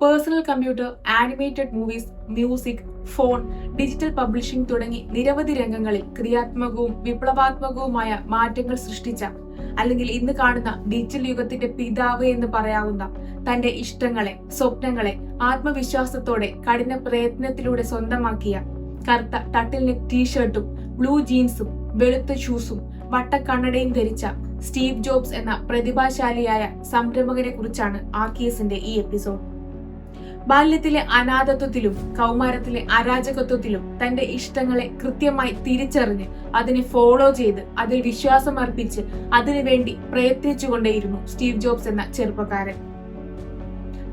Personal computer animated movies music phone digital publishing തുടങ്ങി നിരവധി രംഗങ്ങളിൽ ക്രിയാത്മകവും വിപ്ലവാത്മകവുമായ മാറ്റങ്ങൾ സൃഷ്ടിച്ച അല്ലെങ്കിൽ ഇന്ന് കാണുന്ന ഡിജിറ്റൽ യുഗത്തിന്റെ പിതാവ് എന്ന് പറയാവുന്ന തന്റെ ഇഷ്ടങ്ങളെ സ്വപ്നങ്ങളെ ആത്മവിശ്വാസത്തോടെ കഠിന പ്രയത്നത്തിലൂടെ സ്വന്തമാക്കിയ കറുത്ത നെക്ക് ടീഷർട്ടും ബ്ലൂ ജീൻസും വെളുത്ത ഷൂസും വട്ടക്കണ്ണടയും ധരിച്ച സ്റ്റീവ് ജോബ്സ് എന്ന പ്രതിഭാശാലിയായ സംരംഭകനെ കുറിച്ചാണ് ആർക്കിയസിന്റെ ഈ എപ്പിസോഡ് ബാല്യത്തിലെ അനാഥത്വത്തിലും കൗമാരത്തിലെ അരാജകത്വത്തിലും തന്റെ ഇഷ്ടങ്ങളെ കൃത്യമായി തിരിച്ചറിഞ്ഞ് അതിനെ ഫോളോ ചെയ്ത് അതിൽ വിശ്വാസം അർപ്പിച്ച് അതിനുവേണ്ടി പ്രയത്നിച്ചുകൊണ്ടേയിരുന്നു സ്റ്റീവ് ജോബ്സ് എന്ന ചെറുപ്പക്കാരൻ.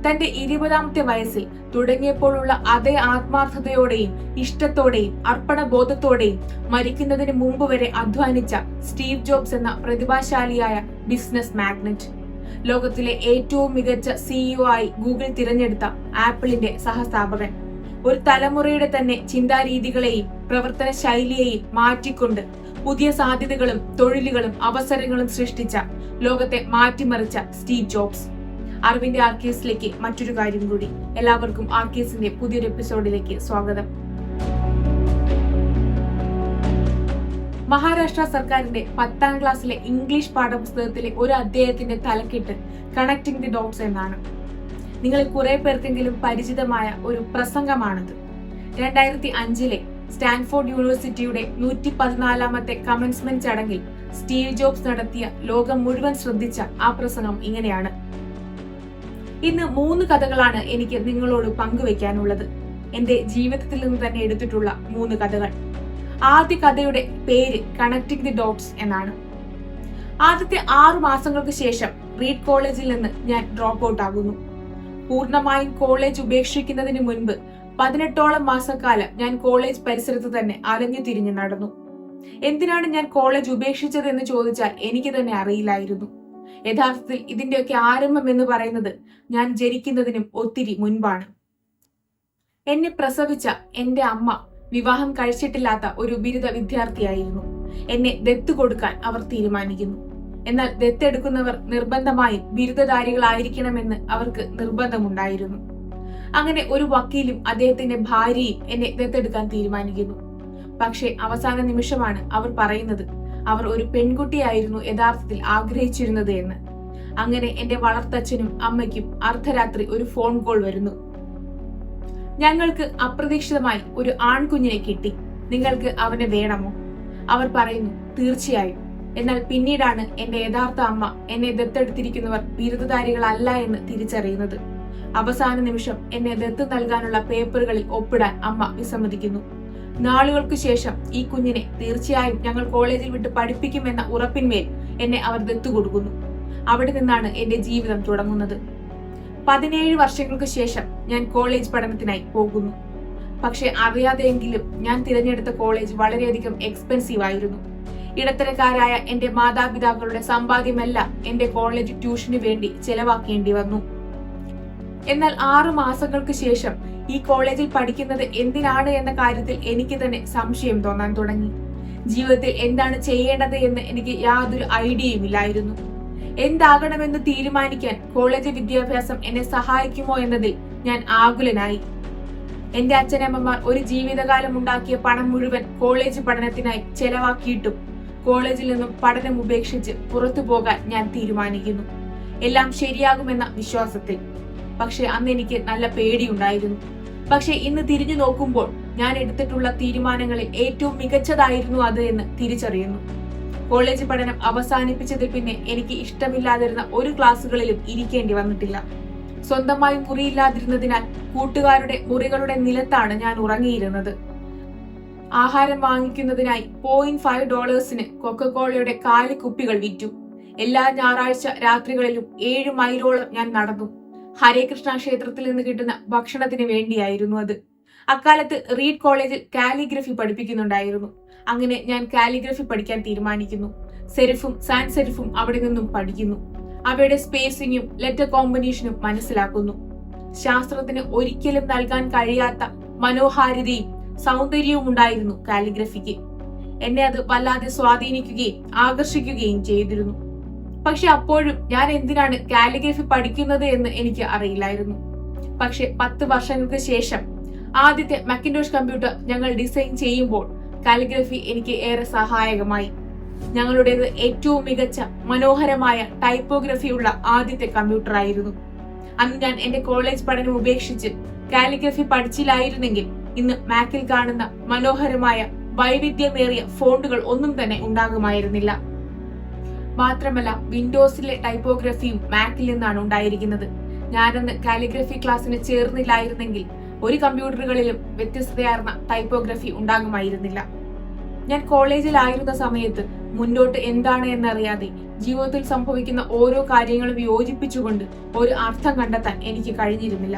തന്റെ ഇരുപതാമത്തെ വയസ്സിൽ തുടങ്ങിയപ്പോഴുള്ള അതേ ആത്മാർത്ഥതയോടെയും ഇഷ്ടത്തോടെയും അർപ്പണബോധത്തോടെയും മരിക്കുന്നതിന് മുമ്പ് വരെ അധ്വാനിച്ച സ്റ്റീവ് ജോബ്സ് എന്ന പ്രതിഭാശാലിയായ ബിസിനസ് മാഗ്നറ്റ്. ലോകത്തിലെ ഏറ്റവും മികച്ച സിഇഒ ആയി ഗൂഗിൾ തിരഞ്ഞെടുത്ത ആപ്പിളിന്റെ സഹസ്ഥാപകൻ. ഒരു തലമുറയുടെ തന്നെ ചിന്താരീതികളെയും പ്രവർത്തന ശൈലിയെയും മാറ്റിക്കൊണ്ട് പുതിയ സാധ്യതകളും തൊഴിലുകളും അവസരങ്ങളും സൃഷ്ടിച്ച ലോകത്തെ മാറ്റിമറിച്ച സ്റ്റീവ് ജോബ്സ്. അറിവിന്റെ ആർക്കേസിലേക്ക് മറ്റൊരു കാര്യം കൂടി. എല്ലാവർക്കും ആർക്കേസിന്റെ പുതിയൊരു എപ്പിസോഡിലേക്ക് സ്വാഗതം. മഹാരാഷ്ട്ര സർക്കാരിന്റെ പത്താം ക്ലാസ്സിലെ ഇംഗ്ലീഷ് പാഠപുസ്തകത്തിലെ ഒരു അധ്യായത്തിന്റെ തലക്കെട്ട് കണക്ടിംഗ് ദി ഡോട്ട്സ് എന്നാണ്. നിങ്ങളിൽ കുറെ പേർക്കെങ്കിലും പരിചിതമായ ഒരു പ്രസംഗമാണിത്. രണ്ടായിരത്തി അഞ്ചിലെ സ്റ്റാൻഫോർഡ് യൂണിവേഴ്സിറ്റിയുടെ നൂറ്റി പതിനാലാമത്തെ കമൻസ്മെന്റ് ചടങ്ങിൽ സ്റ്റീവ് ജോബ്സ് നടത്തിയ ലോകം മുഴുവൻ ശ്രദ്ധിച്ച ആ പ്രസംഗം ഇങ്ങനെയാണ്. ഇന്ന് മൂന്ന് കഥകളാണ് എനിക്ക് നിങ്ങളോട് പങ്കുവെക്കാനുള്ളത്. എന്റെ ജീവിതത്തിൽ നിന്ന് തന്നെ എടുത്തിട്ടുള്ള മൂന്ന് കഥകൾ. ആദ്യ കഥയുടെ പേര് കണക്ടിംഗ് ദി ഡോട്ട്സ് എന്നാണ്. ആദ്യത്തെ ആറു മാസങ്ങൾക്ക് ശേഷം റീഡ് കോളേജിൽ നിന്ന് ഞാൻ ഡ്രോപ്പ് ഔട്ട് ആകുന്നു. പൂർണമായും കോളേജ് ഉപേക്ഷിക്കുന്നതിന് മുൻപ് പതിനെട്ടോളം മാസക്കാലം ഞാൻ കോളേജ് പരിസരത്ത് തന്നെ അലഞ്ഞു തിരിഞ്ഞു നടന്നു. എന്തിനാണ് ഞാൻ കോളേജ് ഉപേക്ഷിച്ചത് എന്ന് ചോദിച്ചാൽ എനിക്ക് തന്നെ അറിയില്ലായിരുന്നു. യഥാർത്ഥത്തിൽ ഇതിന്റെയൊക്കെ ആരംഭം എന്ന് പറയുന്നത് ഞാൻ ജനിക്കുന്നതിനും ഒത്തിരി മുൻപാണ്. എന്നെ പ്രസവിച്ച എന്റെ അമ്മ വിവാഹം കഴിച്ചിട്ടില്ലാത്ത ഒരു ബിരുദ വിദ്യാർത്ഥിയായിരുന്നു. എന്നെ ദത്ത് കൊടുക്കാൻ അവർ തീരുമാനിക്കുന്നു. എന്നാൽ ദത്തെടുക്കുന്നവർ നിർബന്ധമായും ബിരുദധാരികളായിരിക്കണമെന്ന് അവർക്ക് നിർബന്ധമുണ്ടായിരുന്നു. അങ്ങനെ ഒരു വക്കീലും അദ്ദേഹത്തിന്റെ ഭാര്യയും എന്നെ ദത്തെടുക്കാൻ തീരുമാനിക്കുന്നു. പക്ഷേ അവസാന നിമിഷമാണ് അവർ പറയുന്നത് അവർ ഒരു പെൺകുട്ടിയായിരുന്നു യഥാർത്ഥത്തിൽ ആഗ്രഹിച്ചിരുന്നത് എന്ന്. അങ്ങനെ എന്റെ വളർത്തച്ഛനും അമ്മയ്ക്കും അർദ്ധരാത്രി ഒരു ഫോൺ കോൾ വരുന്നു. ഞങ്ങൾക്ക് അപ്രതീക്ഷിതമായി ഒരു ആൺകുഞ്ഞിനെ കിട്ടി. നിങ്ങൾക്ക് അവനെ വേണമോ? അവർ പറയുന്നു തീർച്ചയായും. എന്നാൽ പിന്നീടാണ് എന്റെ യഥാർത്ഥ അമ്മ എന്നെ ദത്തെടുത്തിരിക്കുന്നവർ ബിരുദധാരികളല്ല എന്ന് തിരിച്ചറിയുന്നത്. അവസാന നിമിഷം എന്നെ ദത്ത് നൽകാനുള്ള പേപ്പറുകളിൽ ഒപ്പിടാൻ അമ്മ വിസമ്മതിക്കുന്നു. നാളുകൾക്ക് ശേഷം ഈ കുഞ്ഞിനെ തീർച്ചയായും ഞങ്ങൾ കോളേജിൽ വിട്ട് പഠിപ്പിക്കുമെന്ന ഉറപ്പിന്മേൽ എന്നെ അവർ ദത്തു കൊടുക്കുന്നു. അവിടെ നിന്നാണ് എന്റെ ജീവിതം തുടങ്ങുന്നത്. പതിനേഴ് വർഷങ്ങൾക്ക് ശേഷം ഞാൻ കോളേജ് പഠനത്തിനായി പോകുന്നു. പക്ഷെ അറിയാതെയെങ്കിലും ഞാൻ തിരഞ്ഞെടുത്ത കോളേജ് വളരെയധികം എക്സ്പെൻസീവ് ആയിരുന്നു. ഇടത്തരക്കാരായ എന്റെ മാതാപിതാക്കളുടെ സമ്പാദ്യമെല്ലാം എന്റെ കോളേജ് ട്യൂഷന് വേണ്ടി ചെലവാക്കേണ്ടി വന്നു. എന്നാൽ ആറു മാസങ്ങൾക്ക് ശേഷം ഈ കോളേജിൽ പഠിക്കുന്നത് എന്തിനാണ് എന്ന കാര്യത്തിൽ എനിക്ക് തന്നെ സംശയം തോന്നാൻ തുടങ്ങി. ജീവിതത്തിൽ എന്താണ് ചെയ്യേണ്ടത് എന്ന് എനിക്ക് യാതൊരു ഐഡിയയും ഇല്ലായിരുന്നു. എന്താകണമെന്ന് തീരുമാനിക്കാൻ കോളേജ് വിദ്യാഭ്യാസം എന്നെ സഹായിക്കുമോ എന്നതിൽ ഞാൻ ആകുലനായി. എന്റെ അച്ഛനമ്മമാർ ഒരു ജീവിതകാലം ഉണ്ടാക്കിയ പണം മുഴുവൻ കോളേജ് പഠനത്തിനായി ചെലവാക്കിയിട്ടും കോളേജിൽ നിന്നും പഠനം ഉപേക്ഷിച്ച് പുറത്തു പോകാൻ ഞാൻ തീരുമാനിക്കുന്നു. എല്ലാം ശരിയാകുമെന്ന വിശ്വാസത്തിൽ. പക്ഷെ അന്ന് എനിക്ക് നല്ല പേടിയുണ്ടായിരുന്നു. പക്ഷെ ഇന്ന് തിരിഞ്ഞു നോക്കുമ്പോൾ ഞാൻ എടുത്തിട്ടുള്ള തീരുമാനങ്ങളിൽ ഏറ്റവും മികച്ചതായിരുന്നു അത് എന്ന് തിരിച്ചറിയുന്നു. കോളേജ് പഠനം അവസാനിപ്പിച്ചതിൽ പിന്നെ എനിക്ക് ഇഷ്ടമില്ലാതിരുന്ന ഒരു ക്ലാസ്സുകളിലും ഇരിക്കേണ്ടി വന്നിട്ടില്ല. സ്വന്തമായി മുറിയില്ലാതിരുന്നതിനാൽ കൂട്ടുകാരുടെ മുറികളുടെ നിലത്താണ് ഞാൻ ഉറങ്ങിയിരുന്നത്. ആഹാരം വാങ്ങിക്കുന്നതിനായി പോയിന്റ് ഫൈവ് ഡോളേഴ്സിന് കൊക്കക്കോളയുടെ കാലി കുപ്പികൾ വിറ്റു. എല്ലാ ഞായറാഴ്ച രാത്രികളിലും ഏഴ് മൈലോളം ഞാൻ നടന്നു. ഹരേകൃഷ്ണ ക്ഷേത്രത്തിൽ നിന്ന് കിട്ടുന്ന ഭക്ഷണത്തിന് വേണ്ടിയായിരുന്നു അത്. അക്കാലത്ത് റീഡ് കോളേജിൽ കാലിഗ്രഫി പഠിപ്പിക്കുന്നുണ്ടായിരുന്നു. അങ്ങനെ ഞാൻ കാലിഗ്രഫി പഠിക്കാൻ തീരുമാനിക്കുന്നു. സെരിഫും സാൻ സെരിഫും അവിടെ നിന്നും പഠിക്കുന്നു. അവയുടെ സ്പേസിങ്ങും ലെറ്റർ കോമ്പിനേഷനും മനസ്സിലാക്കുന്നു. ശാസ്ത്രത്തിന് ഒരിക്കലും നൽകാൻ കഴിയാത്ത മനോഹാരിതയും സൗന്ദര്യവും ഉണ്ടായിരുന്നു കാലിഗ്രഫിക്ക്. എന്നെ അത് വല്ലാതെ സ്വാധീനിക്കുകയും ആകർഷിക്കുകയും ചെയ്തിരുന്നു. പക്ഷെ അപ്പോഴും ഞാൻ എന്തിനാണ് കാലിഗ്രഫി പഠിക്കുന്നത് എന്ന് എനിക്ക് അറിയില്ലായിരുന്നു. പക്ഷെ പത്ത് വർഷങ്ങൾക്ക് ശേഷം ആദ്യത്തെ മക്കിൻഡോഷ് കമ്പ്യൂട്ടർ ഞങ്ങൾ ഡിസൈൻ ചെയ്യുമ്പോൾ കാലിഗ്രഫി എനിക്ക് ഏറെ സഹായകമായി. ഞങ്ങളുടേത് ഏറ്റവും മികച്ച മനോഹരമായ ടൈപ്പോഗ്രഫിയുള്ള ആദ്യത്തെ കമ്പ്യൂട്ടർ ആയിരുന്നു. അന്ന് ഞാൻ എന്റെ കോളേജ് പഠനം ഉപേക്ഷിച്ച് കാലിഗ്രഫി പഠിച്ചില്ലായിരുന്നെങ്കിൽ ഇന്ന് മാക്കിൽ കാണുന്ന മനോഹരമായ വൈവിധ്യമേറിയ ഫോണ്ടുകൾ ഒന്നും തന്നെ ഉണ്ടാകുമായിരുന്നില്ല. മാത്രമല്ല വിൻഡോസിലെ ടൈപ്പോഗ്രഫിയും മാക്കിൽ നിന്നാണ് ഉണ്ടായിരിക്കുന്നത്. ഞാനന്ന് കാലിഗ്രഫി ക്ലാസ്സിന് ചേർന്നില്ലായിരുന്നെങ്കിൽ ഒരു കമ്പ്യൂട്ടറുകളിലും വ്യത്യസ്തതയാർന്ന ടൈപ്പോഗ്രഫി ഉണ്ടാകുമായിരുന്നില്ല. ഞാൻ കോളേജിലായിരുന്ന സമയത്ത് മുന്നോട്ട് എന്താണ് എന്നറിയാതെ ജീവിതത്തിൽ സംഭവിക്കുന്ന ഓരോ കാര്യങ്ങളും യോജിപ്പിച്ചുകൊണ്ട് ഒരു അർത്ഥം കണ്ടെത്താൻ എനിക്ക് കഴിഞ്ഞിരുന്നില്ല.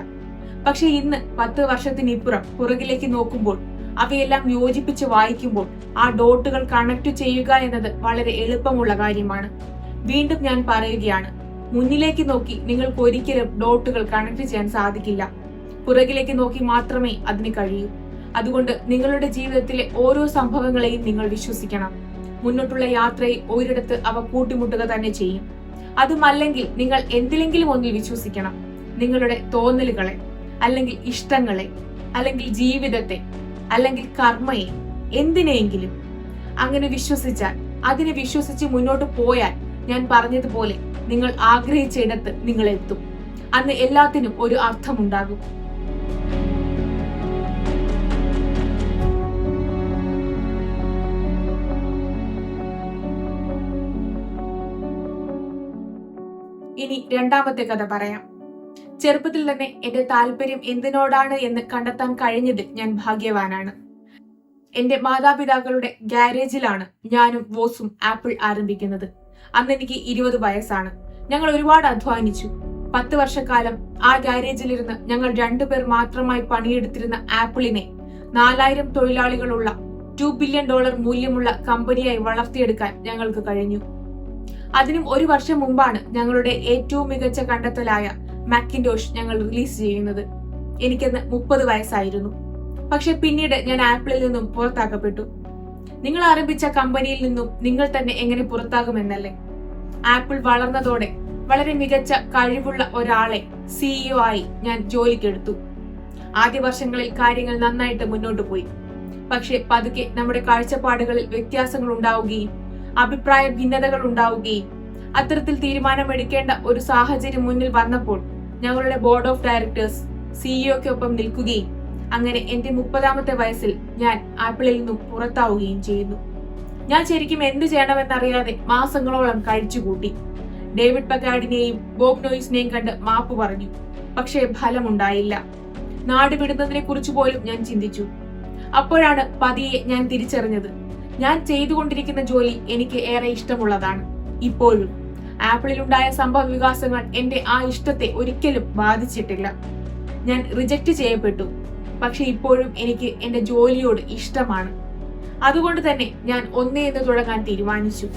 പക്ഷെ ഇന്ന് പത്ത് വർഷത്തിനിപ്പുറം പുറകിലേക്ക് നോക്കുമ്പോൾ അവയെല്ലാം യോജിപ്പിച്ച് വായിക്കുമ്പോൾ ആ ഡോട്ടുകൾ കണക്ട് ചെയ്യുക എന്നത് വളരെ എളുപ്പമുള്ള കാര്യമാണ്. വീണ്ടും ഞാൻ പറയുകയാണ് മുന്നിലേക്ക് നോക്കി നിങ്ങൾക്ക് ഒരിക്കലും ഡോട്ടുകൾ കണക്ട് ചെയ്യാൻ സാധിക്കില്ല. പുറകിലേക്ക് നോക്കി മാത്രമേ അതിന് കഴിയൂ. അതുകൊണ്ട് നിങ്ങളുടെ ജീവിതത്തിലെ ഓരോ സംഭവങ്ങളെയും നിങ്ങൾ വിശ്വസിക്കണം. മുന്നോട്ടുള്ള യാത്രയിൽ ഒരിടത്ത് അവ കൂട്ടിമുട്ടുക തന്നെ ചെയ്യും. അതുമല്ലെങ്കിൽ നിങ്ങൾ എന്തിലെങ്കിലും ഒന്നിൽ വിശ്വസിക്കണം. നിങ്ങളുടെ തോന്നലുകളെ അല്ലെങ്കിൽ ഇഷ്ടങ്ങളെ അല്ലെങ്കിൽ ജീവിതത്തെ അല്ലെങ്കിൽ കർമ്മയെ എന്തിനെയെങ്കിലും. അങ്ങനെ വിശ്വസിച്ചാൽ അതിനെ വിശ്വസിച്ച് മുന്നോട്ട് പോയാൽ ഞാൻ പറഞ്ഞതുപോലെ നിങ്ങൾ ആഗ്രഹിച്ച ഇടത്ത് നിങ്ങൾ എത്തും അന്ന് എല്ലാത്തിനും ഒരു അർത്ഥമുണ്ടാകും. രണ്ടാമത്തെ കഥ പറയാം. ചെറുപ്പത്തിൽ തന്നെ എന്റെ താല്പര്യം എന്തിനോടാണ് എന്ന് കണ്ടെത്താൻ കഴിഞ്ഞതിൽ ഞാൻ ഭാഗ്യവാനാണ്. എന്റെ മാതാപിതാക്കളുടെ ഗാരേജിലാണ് ഞാനും വോസും ആപ്പിൾ ആരംഭിക്കുന്നത്. അന്ന് എനിക്ക് ഇരുപത് വയസ്സാണ്. ഞങ്ങൾ ഒരുപാട് അധ്വാനിച്ചു. പത്ത് വർഷക്കാലം ആ ഗാരേജിലിരുന്ന് ഞങ്ങൾ രണ്ടുപേർ മാത്രമായി പണിയെടുത്തിരുന്ന ആപ്പിളിനെ നാലായിരം തൊഴിലാളികളുള്ള ടു ബില്യൺ ഡോളർ മൂല്യമുള്ള കമ്പനിയായി വളർത്തിയെടുക്കാൻ ഞങ്ങൾക്ക് കഴിഞ്ഞു. അതിനും ഒരു വർഷം മുമ്പാണ് ഞങ്ങളുടെ ഏറ്റവും മികച്ച കണ്ടെത്തലായ മാക്കിൻഡോഷ് ഞങ്ങൾ റിലീസ് ചെയ്യുന്നത്. എനിക്കന്ന് മുപ്പത് വയസ്സായിരുന്നു. പക്ഷെ പിന്നീട് ഞാൻ ആപ്പിളിൽ നിന്നും പുറത്താക്കപ്പെട്ടു. നിങ്ങൾ ആരംഭിച്ച കമ്പനിയിൽ നിന്നും നിങ്ങൾ തന്നെ എങ്ങനെ പുറത്താകുമെന്നല്ലേ? ആപ്പിൾ വളർന്നതോടെ വളരെ മികച്ച കഴിവുള്ള ഒരാളെ സിഇഒ ആയി ഞാൻ ജോലിക്കെടുത്തു. ആദ്യ വർഷങ്ങളിൽ കാര്യങ്ങൾ നന്നായിട്ട് മുന്നോട്ട് പോയി. പക്ഷെ പതുക്കെ നമ്മുടെ കാഴ്ചപ്പാടുകളിൽ വ്യത്യാസങ്ങൾ ഉണ്ടാവുകയും അഭിപ്രായ ഭിന്നതകൾ ഉണ്ടാവുകയും അത്തരത്തിൽ തീരുമാനമെടുക്കേണ്ട ഒരു സാഹചര്യം മുന്നിൽ വന്നപ്പോൾ ഞങ്ങളുടെ ബോർഡ് ഓഫ് ഡയറക്ടേഴ്സ് സിഇഒക്കൊപ്പം നിൽക്കുകയും അങ്ങനെ എന്റെ മുപ്പതാമത്തെ വയസ്സിൽ ഞാൻ ആപ്പിളിൽ നിന്നും പുറത്താവുകയും ചെയ്യുന്നു. ഞാൻ ശരിക്കും എന്ത് ചെയ്യണമെന്നറിയാതെ മാസങ്ങളോളം കഴിച്ചുകൂട്ടി. ഡേവിഡ് പക്കാഡിനെയും ബോബ് നോയിസിനെയും കണ്ട് മാപ്പ് പറഞ്ഞു. പക്ഷേ ഫലമുണ്ടായില്ല. നാട് വിടുന്നതിനെ കുറിച്ച് പോലും ഞാൻ ചിന്തിച്ചു. അപ്പോഴാണ് പതിയെ ഞാൻ തിരിച്ചറിഞ്ഞത്. ഞാൻ ചെയ്തുകൊണ്ടിരിക്കുന്ന ജോലി എനിക്ക് ഏറെ ഇഷ്ടമുള്ളതാണ്. ഇപ്പോഴും ആപ്പിളിലുണ്ടായ സംഭവ വികാസങ്ങൾ എന്റെ ആ ഇഷ്ടത്തെ ഒരിക്കലും ബാധിച്ചിട്ടില്ല. ഞാൻ റിജക്റ്റ് ചെയ്യപ്പെട്ടു. പക്ഷെ ഇപ്പോഴും എനിക്ക് എന്റെ ജോലിയോട് ഇഷ്ടമാണ്. അതുകൊണ്ട് തന്നെ ഞാൻ ഒന്നേ എന്ന് തുടങ്ങാൻ തീരുമാനിച്ചു.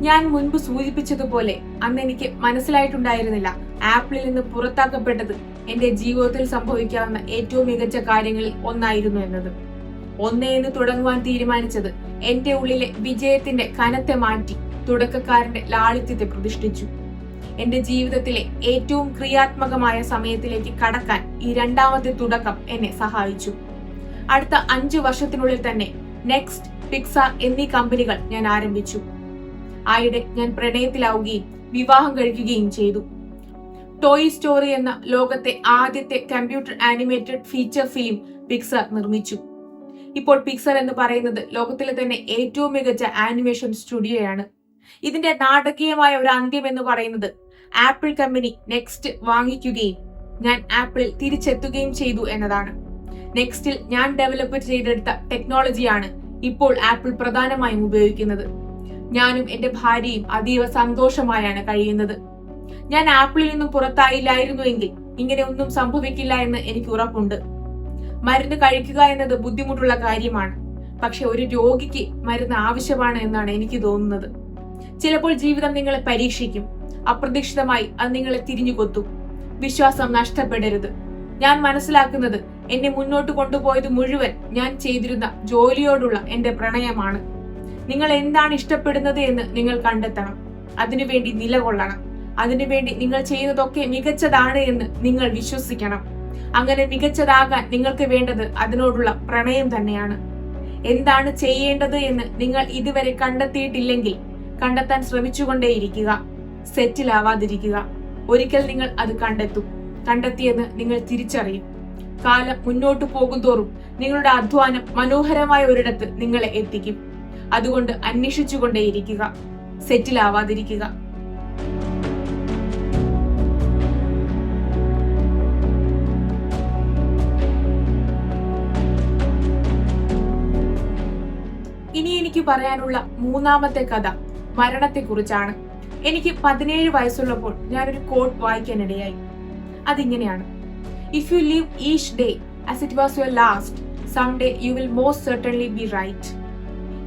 ഞാൻ മുൻപ് സൂചിപ്പിച്ചതുപോലെ അന്ന് എനിക്ക് മനസ്സിലായിട്ടുണ്ടായിരുന്നില്ല ആപ്പിളിൽ നിന്ന് പുറത്താക്കപ്പെട്ടത് എന്റെ ജീവിതത്തിൽ സംഭവിക്കാവുന്ന ഏറ്റവും മികച്ച കാര്യങ്ങളിൽ ഒന്നായിരുന്നു എന്നത്. ഒന്നേ എന്ന് തുടങ്ങുവാൻ തീരുമാനിച്ചത് എന്റെ ഉള്ളിലെ വിജയത്തിന്റെ കനത്തെ മാറ്റി തുടക്കക്കാരന്റെ ലാളിത്യത്തെ പ്രതിഷ്ഠിച്ചു. എന്റെ ജീവിതത്തിലെ ഏറ്റവും ക്രിയാത്മകമായ സമയത്തിലേക്ക് കടക്കാൻ ഈ രണ്ടാമത്തെ തുടക്കം എന്നെ സഹായിച്ചു. അടുത്ത അഞ്ചു വർഷത്തിനുള്ളിൽ തന്നെ നെക്സ്റ്റ് പിക്സ എന്നീ കമ്പനികൾ ഞാൻ ആരംഭിച്ചു. ആയിടെ ഞാൻ പ്രണയത്തിലാവുകയും വിവാഹം കഴിക്കുകയും ചെയ്തു. ടോയ് സ്റ്റോറി എന്ന ലോകത്തെ ആദ്യത്തെ computer animated feature film Pixar നിർമ്മിച്ചു. ഇപ്പോൾ പിക്സർ എന്ന് പറയുന്നത് ലോകത്തിലെ തന്നെ ഏറ്റവും മികച്ച ആനിമേഷൻ സ്റ്റുഡിയോയാണ് ഇതിന്റെ നാടകീയമായ ഒരു അന്ത്യം എന്ന് പറയുന്നത് ആപ്പിൾ കമ്പനി നെക്സ്റ്റ് വാങ്ങിക്കുകയും ഞാൻ ആപ്പിളിൽ തിരിച്ചെത്തുകയും ചെയ്തു എന്നതാണ്. നെക്സ്റ്റിൽ ഞാൻ ഡെവലപ്പ് ചെയ്തെടുത്ത ടെക്നോളജിയാണ് ഇപ്പോൾ ആപ്പിൾ പ്രധാനമായും ഉപയോഗിക്കുന്നത്. ഞാനും എന്റെ ഭാര്യയും അതീവ സന്തോഷമായാണ് കഴിയുന്നത്. ഞാൻ ആപ്പിളിൽ നിന്നും പുറത്തായില്ലായിരുന്നുവെങ്കിൽ ഇങ്ങനെ ഒന്നും സംഭവിക്കില്ല എന്ന് എനിക്ക് ഉറപ്പുണ്ട്. മരുന്ന് കഴിക്കുക എന്നത് ബുദ്ധിമുട്ടുള്ള കാര്യമാണ്. പക്ഷെ ഒരു രോഗിക്ക് മരുന്ന് ആവശ്യമാണ് എന്നാണ് എനിക്ക് തോന്നുന്നത്. ചിലപ്പോൾ ജീവിതം നിങ്ങളെ പരീക്ഷിക്കും. അപ്രതീക്ഷിതമായി അത് നിങ്ങളെ തിരിഞ്ഞു കൊത്തും. വിശ്വാസം നഷ്ടപ്പെടരുത്. ഞാൻ മനസ്സിലാക്കുന്നത് എന്നെ മുന്നോട്ട് കൊണ്ടുപോയത് മുഴുവൻ ഞാൻ ചെയ്തിരുന്ന ജോലിയോടുള്ള എന്റെ പ്രണയമാണ്. നിങ്ങൾ എന്താണ് ഇഷ്ടപ്പെടുന്നത് എന്ന് നിങ്ങൾ കണ്ടെത്തണം. അതിനുവേണ്ടി നിലകൊള്ളണം. അതിനുവേണ്ടി നിങ്ങൾ ചെയ്യുന്നതൊക്കെ മികച്ചതാണ് എന്ന് നിങ്ങൾ വിശ്വസിക്കണം. അങ്ങനെ മികച്ചതാകാൻ നിങ്ങൾക്ക് വേണ്ടത് അതിനോടുള്ള പ്രണയം തന്നെയാണ്. എന്താണ് ചെയ്യേണ്ടത് എന്ന് നിങ്ങൾ ഇതുവരെ കണ്ടെത്തിയിട്ടില്ലെങ്കിൽ കണ്ടെത്താൻ ശ്രമിച്ചുകൊണ്ടേയിരിക്കുക. സെറ്റിലാവാതിരിക്കുക. ഒരിക്കൽ നിങ്ങൾ അത് കണ്ടെത്തും. കണ്ടെത്തിയെന്ന് നിങ്ങൾ തിരിച്ചറിയും. കാലം മുന്നോട്ടു പോകുന്തോറും നിങ്ങളുടെ അധ്വാനം മനോഹരമായ ഒരിടത്ത് നിങ്ങളെ എത്തിക്കും. അതുകൊണ്ട് അന്വേഷിച്ചുകൊണ്ടേയിരിക്കുക. സെറ്റിലാവാതിരിക്കുക. പറയാനുള്ള മൂന്നാമത്തെ കഥ മരണത്തെക്കുറിച്ചാണ്. എനിക്ക് പതിനേഴ് വയസ്സുള്ളപ്പോൾ ഞാനൊരു കോട്ട് വായിക്കാനിടയായി. അതിങ്ങനെയാണ്. If you live each day as it was your last some day you will most certainly be right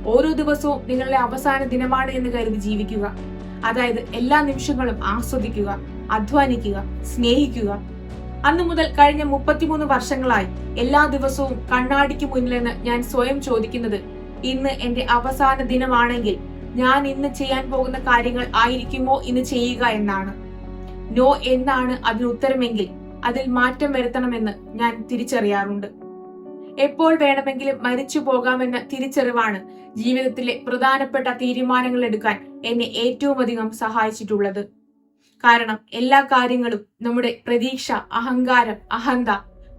ഓരോ ദിവസവും നിങ്ങളുടെ അവസാന ദിനമാണ് എന്ന് കരുതി ജീവിക്കുക. അതായത് എല്ലാ നിമിഷങ്ങളും ആസ്വദിക്കുക അധ്വാനിക്കുക സ്നേഹിക്കുക. അന്നു മുതൽ കഴിഞ്ഞ മുപ്പത്തിമൂന്ന് വർഷങ്ങളായി എല്ലാ ദിവസവും കണ്ണാടിക്ക് മുന്നിലെന്ന് ഞാൻ സ്വയം ചോദിക്കുന്നത് ഇന്ന് എന്റെ അവസാന ദിനമാണെങ്കിൽ ഞാൻ ഇന്ന് ചെയ്യാൻ പോകുന്ന കാര്യങ്ങൾ ആയിരിക്കുമോ ഇന്ന് ചെയ്യുക എന്നാണ്. നോ എന്നാണ് അതിന് ഉത്തരമെങ്കിൽ അതിൽ മാറ്റം വരുത്തണമെന്ന് ഞാൻ തിരിച്ചറിയാറുണ്ട്. എപ്പോൾ വേണമെങ്കിലും മരിച്ചു പോകാമെന്ന തിരിച്ചറിവാണ് ജീവിതത്തിലെ പ്രധാനപ്പെട്ട തീരുമാനങ്ങൾ എടുക്കാൻ എന്നെ ഏറ്റവും അധികം സഹായിച്ചിട്ടുള്ളത്. കാരണം എല്ലാ കാര്യങ്ങളും നമ്മുടെ പ്രതീക്ഷ അഹങ്കാരം അഹന്ത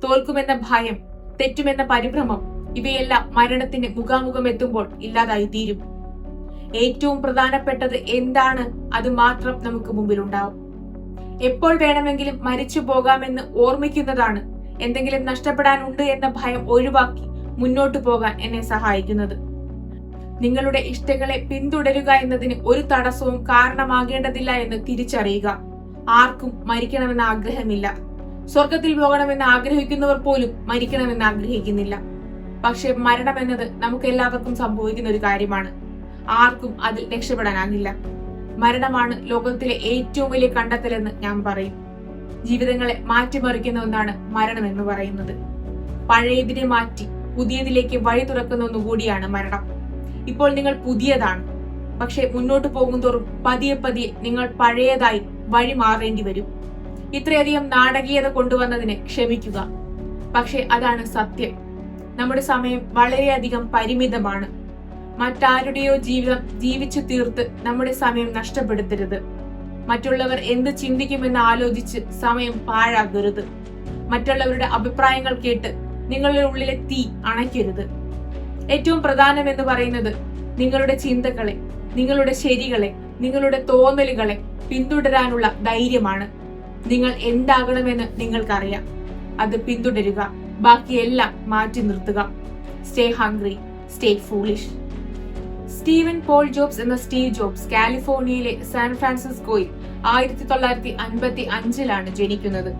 തോൽക്കുമെന്ന ഭയം തെറ്റുമെന്ന പരിഭ്രമം ഇവയെല്ലാം മരണത്തിന് മുഖാമുഖം എത്തുമ്പോൾ ഇല്ലാതായി തീരും. ഏറ്റവും പ്രധാനപ്പെട്ടത് എന്താണ്? അത് മാത്രം നമുക്ക് മുമ്പിലുണ്ടാവും. എപ്പോൾ വേണമെങ്കിലും മരിച്ചു പോകാമെന്ന് ഓർമ്മിക്കുന്നതാണ്. എന്തെങ്കിലും നഷ്ടപ്പെടാനുണ്ട് എന്ന ഭയം ഒഴിവാക്കി മുന്നോട്ടു പോകാൻ എന്നെ സഹായിക്കുന്നത്. നിങ്ങളുടെ ഇഷ്ടങ്ങളെ പിന്തുടരുക എന്നതിന് ഒരു തടസ്സവും കാരണമാകേണ്ടതില്ല എന്ന് തിരിച്ചറിയുക. ആർക്കും മരിക്കണമെന്ന ആഗ്രഹമില്ല. സ്വർഗത്തിൽ പോകണമെന്ന് ആഗ്രഹിക്കുന്നവർ പോലും മരിക്കണമെന്ന് ആഗ്രഹിക്കുന്നില്ല. പക്ഷെ മരണം എന്നത് നമുക്ക് എല്ലാവർക്കും സംഭവിക്കുന്ന ഒരു കാര്യമാണ്. ആർക്കും അതിൽ രക്ഷപ്പെടാനാകില്ല. മരണമാണ് ലോകത്തിലെ ഏറ്റവും വലിയ കണ്ടെത്തലെന്ന് ഞാൻ പറയും. ജീവിതങ്ങളെ മാറ്റിമറിക്കുന്ന ഒന്നാണ് മരണം എന്ന് പറയുന്നത്. പഴയതിനെ മാറ്റി പുതിയതിലേക്ക് വഴി തുറക്കുന്ന ഒന്നുകൂടിയാണ് മരണം. ഇപ്പോൾ നിങ്ങൾ പുതിയതാണ്. പക്ഷെ മുന്നോട്ട് പോകുന്തോറും പതിയെ പതിയെ നിങ്ങൾ പഴയതായി വഴി മാറേണ്ടി വരും. ഇത്രയധികം നാടകീയത കൊണ്ടുവന്നതിന് ക്ഷമിക്കുക. പക്ഷെ അതാണ് സത്യം. നമ്മുടെ സമയം വളരെയധികം പരിമിതമാണ്. മറ്റാരുടെയോ ജീവിതം ജീവിച്ചു തീർത്ത് നമ്മുടെ സമയം നഷ്ടപ്പെടുത്തരുത്. മറ്റുള്ളവർ എന്ത് ചിന്തിക്കുമെന്ന് ആലോചിച്ച് സമയം പാഴാകരുത് മറ്റുള്ളവരുടെ അഭിപ്രായങ്ങൾ കേട്ട് നിങ്ങളുടെ ഉള്ളിലെ തീ അണയ്ക്കരുത്. ഏറ്റവും പ്രധാനം എന്ന് പറയുന്നത് നിങ്ങളുടെ ചിന്തകളെ നിങ്ങളുടെ ശരികളെ നിങ്ങളുടെ തോന്നലുകളെ പിന്തുടരാനുള്ള ധൈര്യമാണ്. നിങ്ങൾ എന്താകണമെന്ന് നിങ്ങൾക്കറിയാം. അത് പിന്തുടരുക. ബാക്കിയെല്ലാം മാറ്റി നിർത്തുക. Stay hungry stay foolish Steven Paul Jobs എന്ന സ്റ്റീവ് ജോബ്സ് കാലിഫോർണിയയിലെ സാൻ ഫ്രാൻസിസ്കോയിൽ ആയിരത്തി തൊള്ളായിരത്തി അൻപത്തി അഞ്ചിലാണ് ജനിക്കുന്നത്.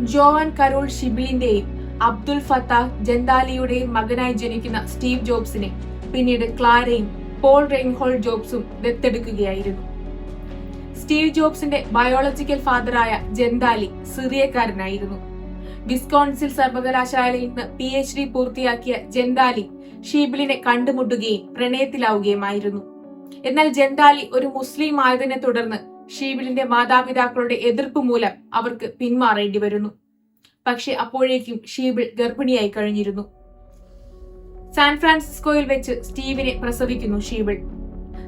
ജോവാൻ കരോൾ ഷിബിലിന്റെയും അബ്ദുൽ ഫത്താഹ് ജന്താലിയുടെയും മകനായി ജനിക്കുന്ന സ്റ്റീവ് ജോബ്സിനെ പിന്നീട് ക്ലാരയും പോൾ റെയിൻഹോൾ ജോബ്സും ദത്തെടുക്കുകയായിരുന്നു. സ്റ്റീവ് ജോബ്സിന്റെ ബയോളജിക്കൽ ഫാദറായ ജന്താലി സിറിയക്കാരനായിരുന്നു. വിസ്കോൺസിൽ സർവകലാശാലയിൽ നിന്ന് പി എച്ച് ഡി പൂർത്തിയാക്കിയ ജന്താലി ഷീബിളിനെ കണ്ടുമുട്ടുകയും പ്രണയത്തിലാവുകയുമായിരുന്നു. എന്നാൽ ജന്താലി ഒരു മുസ്ലിം ആയതിനെ തുടർന്ന് ഷീബിളിന്റെ മാതാപിതാക്കളുടെ എതിർപ്പ് മൂലം അവർക്ക് പിന്മാറേണ്ടി വരുന്നു. പക്ഷെ അപ്പോഴേക്കും ഷീബിൾ ഗർഭിണിയായി കഴിഞ്ഞിരുന്നു. സാൻ ഫ്രാൻസിസ്കോയിൽ വെച്ച് സ്റ്റീവിനെ പ്രസവിക്കുന്നു ഷീബിൾ.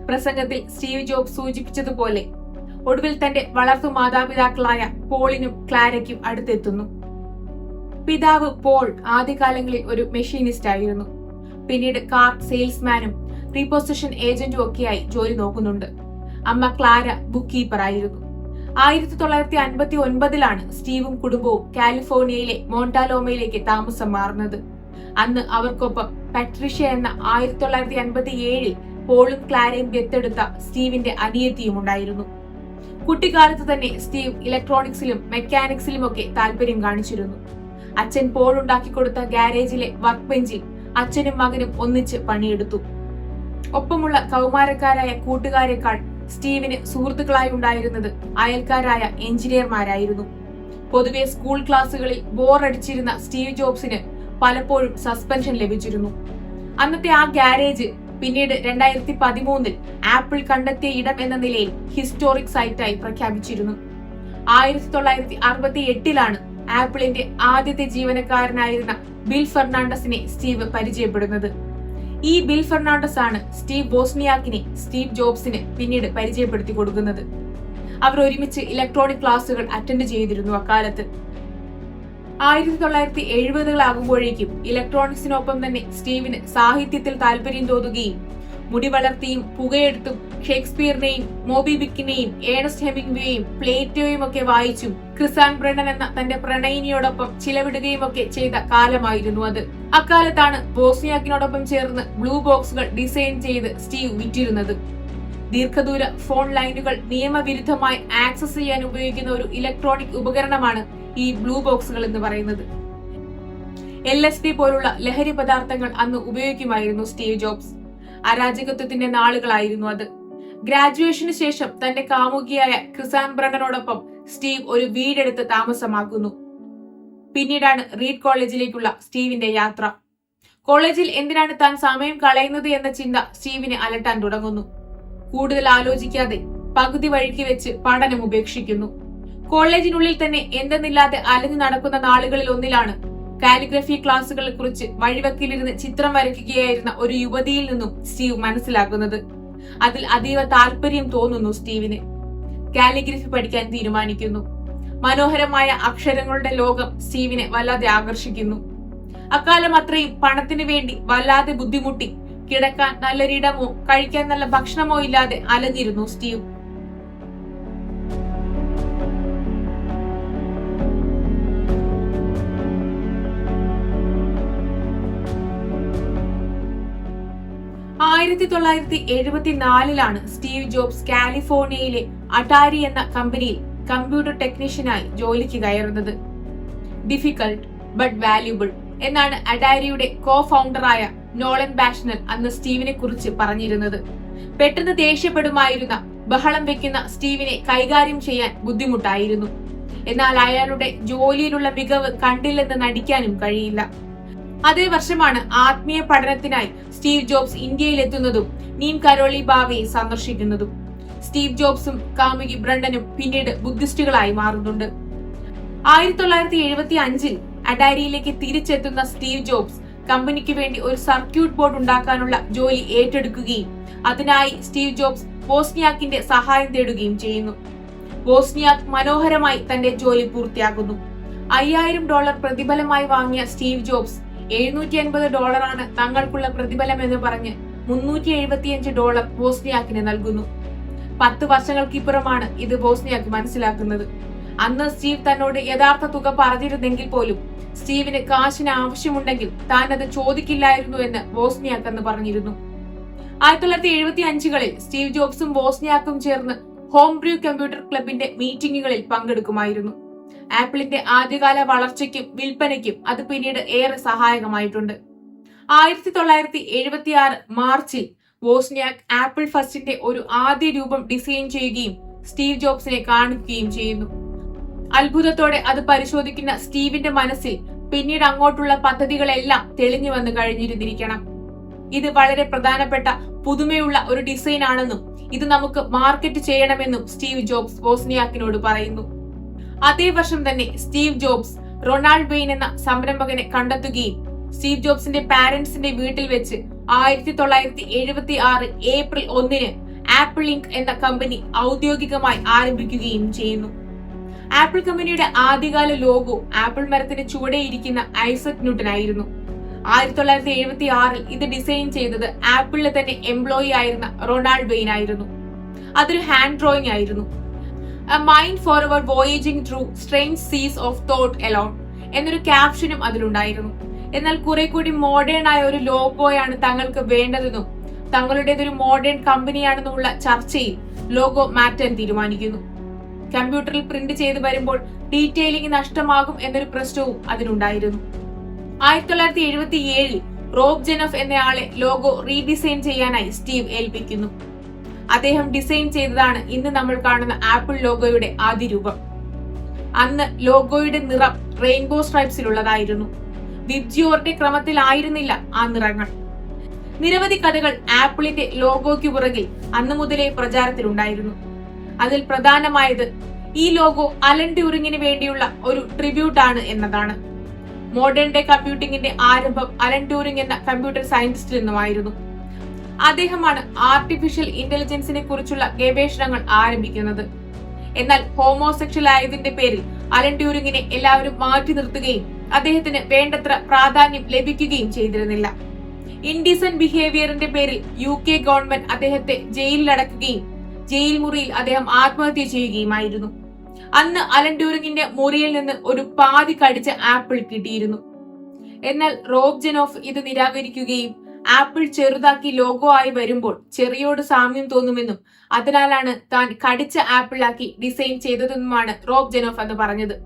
പ്രസംഗത്തിൽ സ്റ്റീവ് ജോബ് സൂചിപ്പിച്ചതുപോലെ ഒടുവിൽ തന്റെ വളർത്തു മാതാപിതാക്കളായ പോളിനും ക്ലാരയ്ക്കും അടുത്തെത്തുന്നു. പിതാവ് പോൾ ആദ്യകാലങ്ങളിൽ ഒരു മെഷീനിസ്റ്റ് ആയിരുന്നു. പിന്നീട് കാർ സെയിൽസ്മാനും റീപോസിഷൻ ഏജന്റും ഒക്കെയായി ജോലി നോക്കുന്നുണ്ട്. അമ്മ ക്ലാര ബുക്ക് കീപ്പർ ആയിരുന്നു. ആയിരത്തി തൊള്ളായിരത്തി അൻപത്തി ഒൻപതിലാണ് സ്റ്റീവും കുടുംബവും കാലിഫോർണിയയിലെ മോണ്ടാലോമയിലേക്ക് താമസം മാറുന്നത്. അന്ന് അവർക്കൊപ്പം പട്രിഷ്യ എന്ന ആയിരത്തി തൊള്ളായിരത്തി അൻപത്തി ഏഴിൽ പോളും ക്ലാരയും ദത്തെടുത്ത സ്റ്റീവിന്റെ അനിയത്തിയും ഉണ്ടായിരുന്നു. കുട്ടിക്കാലത്ത് തന്നെ സ്റ്റീവ് ഇലക്ട്രോണിക്സിലും മെക്കാനിക്സിലും ഒക്കെ താല്പര്യം കാണിച്ചിരുന്നു. അച്ഛൻ പോൾ ഉണ്ടാക്കി കൊടുത്ത ഗാരേജിലെ വർക്ക് ബെഞ്ചിൽ അച്ഛനും മകനും ഒന്നിച്ച് പണിയെടുത്തു. ഒപ്പമുള്ള കൗമാരക്കാരായ കൂട്ടുകാരെക്കാൾ സ്റ്റീവിന് സുഹൃത്തുക്കളായി ഉണ്ടായിരുന്നത് അയൽക്കാരായ എഞ്ചിനീയർമാരായിരുന്നു. പൊതുവെ സ്കൂൾ ക്ലാസ്സുകളിൽ ബോറടിച്ചിരുന്ന സ്റ്റീവ് ജോബ്സിന് പലപ്പോഴും സസ്പെൻഷൻ ലഭിച്ചിരുന്നു. അന്നത്തെ ആ ഗാരേജ് പിന്നീട് രണ്ടായിരത്തി പതിമൂന്നിൽ ആപ്പിൾ കണ്ടെത്തിയ ഇടം എന്ന നിലയിൽ ഹിസ്റ്റോറിക് സൈറ്റായി പ്രഖ്യാപിച്ചിരുന്നു. ആയിരത്തി തൊള്ളായിരത്തി അറുപത്തി എട്ടിലാണ് ആപ്പിളിന്റെ ആദ്യത്തെ ജീവനക്കാരനായിരുന്ന ബിൽ ഫെർണാണ്ടസിനെ സ്റ്റീവ് പരിചയപ്പെടുന്നത്. ഈ ബിൽ ഫെർണാണ്ടസ് ആണ് സ്റ്റീവ് ബോസ്നിയാക്കിനെ സ്റ്റീവ് ജോബ്സിന് പിന്നീട് പരിചയപ്പെടുത്തി കൊടുക്കുന്നത്. അവർ ഒരുമിച്ച് ഇലക്ട്രോണിക് ക്ലാസുകൾ അറ്റൻഡ് ചെയ്തിരുന്നു അക്കാലത്ത്. ആയിരത്തി തൊള്ളായിരത്തി എഴുപതുകളാകുമ്പോഴേക്കും ഇലക്ട്രോണിക്സിനൊപ്പം തന്നെ സ്റ്റീവിന് സാഹിത്യത്തിൽ താല്പര്യം തോന്നുകയും മുടി വളർത്തിയും പുകയെടുത്തും ഷേക്സ്പിയറിനെയും മോബി ബിക്കിനെയും ഏണസ്റ്റ് ഹെമിംഗ്വേയും പ്ലേറ്റോയും ഒക്കെ വായിച്ചു ക്രിസാൻ ബ്രണ്ണൻ എന്ന തന്റെ പ്രണയിനിയോടൊപ്പം ചിലവിടുകയും ഒക്കെ ചെയ്ത കാലമായിരുന്നു അത്. അക്കാലത്താണ് ബോസ്നിയാക്കിനോടൊപ്പം ചേർന്ന് ബ്ലൂ ബോക്സുകൾ ഡിസൈൻ ചെയ്ത് സ്റ്റീവ് വിറ്റിരുന്നത്. ദീർഘദൂര ഫോൺ ലൈനുകൾ നിയമവിരുദ്ധമായി ആക്സസ് ചെയ്യാൻ ഉപയോഗിക്കുന്ന ഒരു ഇലക്ട്രോണിക് ഉപകരണമാണ് ഈ ബ്ലൂ ബോക്സുകൾ എന്ന് പറയുന്നത്. എൽ എസ് ഡി പോലുള്ള ലഹരി പദാർത്ഥങ്ങൾ അന്ന് ഉപയോഗിക്കുമായിരുന്നു സ്റ്റീവ് ജോബ്സ്. അരാജകത്വത്തിന്റെ നാളുകളായിരുന്നു അത്. ഗ്രാജുവേഷന് ശേഷം തന്റെ കാമുകിയായ ക്രിസാൻ ബ്രണ്ടനോടൊപ്പം സ്റ്റീവ് ഒരു വീടെടുത്ത് താമസമാക്കുന്നു. പിന്നീടാണ് റീഡ് കോളേജിലേക്കുള്ള സ്റ്റീവിന്റെ യാത്ര. കോളേജിൽ എന്തിനാണ് താൻ സമയം കളയുന്നത് എന്ന ചിന്ത സ്റ്റീവിനെ അലട്ടാൻ തുടങ്ങുന്നു. കൂടുതൽ ആലോചിക്കാതെ പകുതി വഴിക്ക് വെച്ച് പഠനം ഉപേക്ഷിക്കുന്നു. കോളേജിനുള്ളിൽ തന്നെ എന്തെന്നില്ലാതെ അലഞ്ഞു നടക്കുന്ന നാളുകളിൽ ഒന്നിലാണ് കാലിഗ്രഫി ക്ലാസുകളെ കുറിച്ച് വഴിവക്കിലിരുന്ന് ചിത്രം വരയ്ക്കുകയായിരുന്ന ഒരു യുവതിയിൽ നിന്നും സ്റ്റീവ് മനസ്സിലാക്കുന്നത്. അതിൽ അതീവ താല്പര്യം തോന്നുന്നു സ്റ്റീവിന്. കാലിഗ്രഫി പഠിക്കാൻ തീരുമാനിക്കുന്നു. മനോഹരമായ അക്ഷരങ്ങളുടെ ലോകം സ്റ്റീവിനെ വല്ലാതെ ആകർഷിക്കുന്നു. അക്കാലം അത്രയും പണത്തിന് വേണ്ടി വല്ലാതെ ബുദ്ധിമുട്ടി കിടക്കാൻ നല്ലൊരിടമോ കഴിക്കാൻ നല്ല ഭക്ഷണമോ ഇല്ലാതെ അലഞ്ഞിരുന്നു സ്റ്റീവ്. ആയിരത്തി തൊള്ളായിരത്തി എഴുപത്തിനാലിലാണ് സ്റ്റീവ് ജോബ്സ് കാലിഫോർണിയയിലെ അട്ടാരി എന്ന കമ്പനിയിൽ കമ്പ്യൂട്ടർ ടെക്നീഷ്യനായി ജോലിക്ക് കയറുന്നത്. ഡിഫിക്കൾട്ട് ബട്ട് വാല്യുബിൾ എന്നാണ് അഡാരിയുടെ കോ ഫൗണ്ടറായ നോളൻ ബാഷ്നൽ അന്ന് സ്റ്റീവിനെ കുറിച്ച് പറഞ്ഞിരുന്നത്. പെട്ടെന്ന് ദേഷ്യപ്പെടുമായിരുന്ന ബഹളം വെക്കുന്ന സ്റ്റീവിനെ കൈകാര്യം ചെയ്യാൻ ബുദ്ധിമുട്ടായിരുന്നു. എന്നാൽ അയാളുടെ ജോലിയിലുള്ള മികവ് കണ്ടില്ലെന്ന് നടിക്കാനും കഴിയില്ല. അതേ വർഷമാണ് ആത്മീയ പഠനത്തിനായി സ്റ്റീവ് ജോബ്സ് ഇന്ത്യയിൽ എത്തുന്നതും നീം കരോളി ബാവയെ സന്ദർശിക്കുന്നതും. സ്റ്റീവ് ജോബ്സും കാമുകി ബ്രണ്ടനും പിന്നീട് ബുദ്ധിസ്റ്റുകളായി മാറുന്നുണ്ട്. ആയിരത്തി തൊള്ളായിരത്തി എഴുപത്തി അഞ്ചിൽ അഡാരിയിലേക്ക് തിരിച്ചെത്തുന്ന സ്റ്റീവ് ജോബ്സ് കമ്പനിക്ക് വേണ്ടി ഒരു സർക്യൂട്ട് ബോർഡ് ഉണ്ടാക്കാനുള്ള ജോലി ഏറ്റെടുക്കുകയും അതിനായി സ്റ്റീവ് ജോബ്സ് ബോസ്നിയാക്കിന്റെ സഹായം തേടുകയും ചെയ്യുന്നു. ബോസ്നിയാക്ക് മനോഹരമായി തന്റെ ജോലി പൂർത്തിയാക്കുന്നു. അയ്യായിരം ഡോളർ പ്രതിഫലമായി വാങ്ങിയ സ്റ്റീവ് ജോബ്സ് എഴുന്നൂറ്റി അൻപത് ഡോളറാണ് തങ്ങൾക്കുള്ള പ്രതിഫലം എന്ന് പറഞ്ഞ് മുന്നൂറ്റി എഴുപത്തിയഞ്ച് ഡോളർ ബോസ്നിയാക്കിന് നൽകുന്നു. പത്ത് വർഷങ്ങൾക്കിപ്പുറമാണ് ഇത് ബോസ്നിയാക്ക് മനസ്സിലാക്കുന്നത്. അന്ന് സ്റ്റീവ് തന്നോട് യഥാർത്ഥ തുക പറഞ്ഞിരുന്നെങ്കിൽ പോലും സ്റ്റീവിന് കാശിന് ആവശ്യമുണ്ടെങ്കിൽ താൻ അത് ചോദിക്കില്ലായിരുന്നു എന്ന് ബോസ്നിയാക്ക് അന്ന് പറഞ്ഞിരുന്നു. ആയിരത്തി തൊള്ളായിരത്തി എഴുപത്തി അഞ്ചുകളിൽ സ്റ്റീവ് ജോബ്സും ബോസ്നിയാക്കും ചേർന്ന് ഹോം ബ്രൂ കമ്പ്യൂട്ടർ ക്ലബിന്റെ മീറ്റിംഗുകളിൽ പങ്കെടുക്കുമായിരുന്നു. ആപ്പിളിന്റെ ആദ്യകാല വളർച്ചയ്ക്കും വിൽപ്പനയ്ക്കും അത് പിന്നീട് ഏറെ സഹായകമായിട്ടുണ്ട്. ആയിരത്തി തൊള്ളായിരത്തി എഴുപത്തിയാറ് മാർച്ചിൽ വോസ്നിയാക് ആപ്പിൾ ഫസ്റ്റിന്റെ ഒരു ആദ്യ രൂപം ഡിസൈൻ ചെയ്യുകയും സ്റ്റീവ് ജോബ്സിനെ കാണിക്കുകയും ചെയ്യുന്നു. അത്ഭുതത്തോടെ അത് പരിശോധിക്കുന്ന സ്റ്റീവിന്റെ മനസ്സിൽ പിന്നീട് അങ്ങോട്ടുള്ള പദ്ധതികളെല്ലാം തെളിഞ്ഞു വന്നു കഴിഞ്ഞിരുന്നിരിക്കണം. ഇത് വളരെ പ്രധാനപ്പെട്ട പുതുമയുള്ള ഒരു ഡിസൈൻ ആണെന്നും ഇത് നമുക്ക് മാർക്കറ്റ് ചെയ്യണമെന്നും സ്റ്റീവ് ജോബ്സ് വോസ്നിയാക്കിനോട് പറയുന്നു. അതേ വർഷം തന്നെ സ്റ്റീവ് ജോബ്സ് റൊണാൾഡ് വെയിൻ എന്ന സംരംഭകനെ കണ്ടെത്തുകയും സ്റ്റീവ് ജോബ്സിന്റെ പാരന്റ്സിന്റെ വീട്ടിൽ വെച്ച് ആയിരത്തി തൊള്ളായിരത്തി എഴുപത്തി ആറ് ഏപ്രിൽ ഒന്നിന് ആപ്പിൾ ഇങ്ക് എന്ന കമ്പനി ഔദ്യോഗികമായി ആരംഭിക്കുകയും ചെയ്യുന്നു. ആപ്പിൾ കമ്പനിയുടെ ആദ്യകാല ലോഗോ ആപ്പിൾ മരത്തിന് ചുവടെയിരിക്കുന്ന ഐസക് ന്യൂട്ടൻ ആയിരുന്നു ആയിരത്തി തൊള്ളായിരത്തി എഴുപത്തി ആറിൽ ഇത് ഡിസൈൻ ചെയ്തത് ആപ്പിളിലെ തന്നെ എംപ്ലോയി ആയിരുന്ന റൊണാൾഡ് വെയിൻ ആയിരുന്നു. അതൊരു ഹാൻഡ് ഡ്രോയിങ് ആയിരുന്നു. A mind forever voyaging through strange seas of thought alone എന്നൊരു ക്യാപ്ഷനും അതിലുണ്ടായിരുന്നു. എന്നാൽ കുറെ കൂടി മോഡേൺ ആയ ഒരു ലോഗോയാണ് തങ്ങൾക്ക് വേണ്ടതെന്നും തങ്ങളുടേതൊരു മോഡേൺ കമ്പനിയാണെന്നുമുള്ള ചർച്ചയിൽ ലോഗോ മാറ്റാൻ തീരുമാനിക്കുന്നു. കമ്പ്യൂട്ടറിൽ പ്രിന്റ് ചെയ്ത് വരുമ്പോൾ ഡീറ്റെയിലിംഗ് നഷ്ടമാകും എന്നൊരു പ്രശ്നവും അതിനുണ്ടായിരുന്നു ആയിരത്തി തൊള്ളായിരത്തി എഴുപത്തി ഏഴിൽ റോബ് ജെനഫ് എന്നയാളെ ലോഗോ റീഡിസൈൻ ചെയ്യാനായി സ്റ്റീവ് ഏൽപ്പിക്കുന്നു. അദ്ദേഹം ഡിസൈൻ ചെയ്തതാണ് ഇന്ന് നമ്മൾ കാണുന്ന ആപ്പിൾ ലോഗോയുടെ ആദ്യ രൂപം. അന്ന് ലോഗോയുടെ നിറം റെയിൻബോ സ്ട്രൈപ്സിലുള്ളതായിരുന്നു വിബ്ജിയോറിന്റെ ക്രമത്തിലായിരുന്നില്ല ആ നിറങ്ങൾ. നിരവധി കഥകൾ ആപ്പിളിന്റെ ലോഗോയ്ക്ക് പുറകിൽ അന്നു മുതലേ പ്രചാരത്തിലുണ്ടായിരുന്നു. അതിൽ പ്രധാനമായത് ഈ ലോഗോ അലൻ ട്യൂറിങ്ങിന് വേണ്ടിയുള്ള ഒരു ട്രിബ്യൂട്ട് ആണ് എന്നതാണ്. മോഡേൺ ഡേ കമ്പ്യൂട്ടിംഗിന്റെ ആരംഭം അലൻ ട്യൂറിംഗ് എന്ന കമ്പ്യൂട്ടർ സയന്റിസ്റ്റിൽ നിന്നുമായിരുന്നു. അദ്ദേഹമാണ് ആർട്ടിഫിഷ്യൽ ഇന്റലിജൻസിനെ കുറിച്ചുള്ള ഗവേഷണങ്ങൾ ആരംഭിക്കുന്നത്. എന്നാൽ ഹോമോസെക്ഷൽ ആയതിന്റെ പേരിൽ അലൻ ട്യൂരിങ്ങിനെ എല്ലാവരും മാറ്റി നിർത്തുകയും അദ്ദേഹത്തിന് വേണ്ടത്ര പ്രാധാന്യം ലഭിക്കുകയും ചെയ്തിരുന്നില്ല. ഇൻഡിസൻ ബിഹേവിയറിന്റെ പേരിൽ യു കെ ഗവൺമെന്റ് അദ്ദേഹത്തെ ജയിലിലടക്കുകയും ജയിൽ മുറിയിൽ അദ്ദേഹം ആത്മഹത്യ ചെയ്യുകയുമായിരുന്നു. അന്ന് അലൻ ട്യൂറിങ്ങിന്റെ മുറിയിൽ നിന്ന് ഒരു പാതി കടിച്ച ആപ്പിൾ കിട്ടിയിരുന്നു. എന്നാൽ റോബ് ജനോഫ് ഇത് നിരാകരിക്കുകയും ആപ്പിൾ ചെറുതാക്കി ലോഗോ ആയി വരുമ്പോൾ ചെറിയോട് സാമ്യം തോന്നുമെന്നും അതിനാലാണ് താൻ കടിച്ച ആപ്പിളാക്കി ഡിസൈൻ ചെയ്തതെന്നുമാണ് റോബ് ജെനോഫ് എന്ന് പറഞ്ഞത്.